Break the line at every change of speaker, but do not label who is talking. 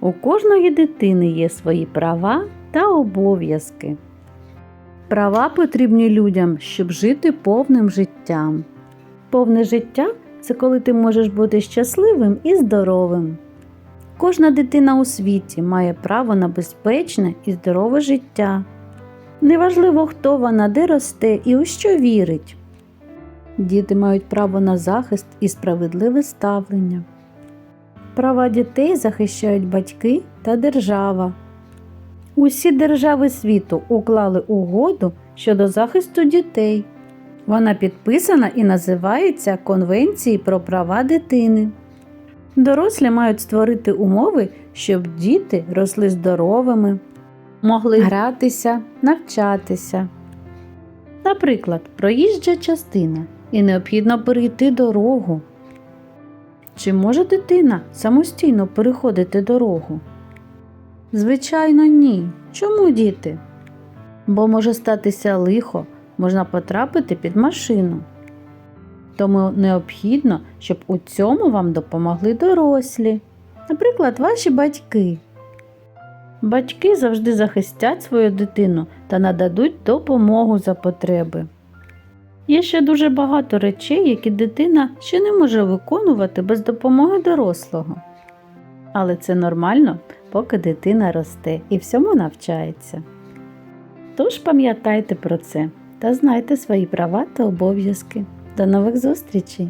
У кожної дитини є свої права та обов'язки. Права потрібні людям, щоб жити повним життям. Повне життя це коли ти можеш бути щасливим і здоровим. Кожна дитина у світі має право на безпечне і здорове життя. Неважливо, хто вона, де росте і у що вірить. Діти мають право на захист і справедливе ставлення. Права дітей захищають батьки та держава. Усі держави світу уклали угоду щодо захисту дітей. Вона підписана і називається Конвенції про права дитини. Дорослі мають створити умови, щоб діти росли здоровими, могли гратися, навчатися. Наприклад, проїжджа частина і необхідно перейти дорогу. Чи може дитина самостійно переходити дорогу? Звичайно, ні. Чому діти? Бо може статися лихо, можна потрапити під машину. Тому необхідно, щоб у цьому вам допомогли дорослі, наприклад, ваші батьки. Батьки завжди захистять свою дитину та нададуть допомогу за потреби. Є ще дуже багато речей, які дитина ще не може виконувати без допомоги дорослого. Але це нормально, поки дитина росте і всьому навчається. Тож пам'ятайте про це та знайте свої права та обов'язки. До нових зустрічей!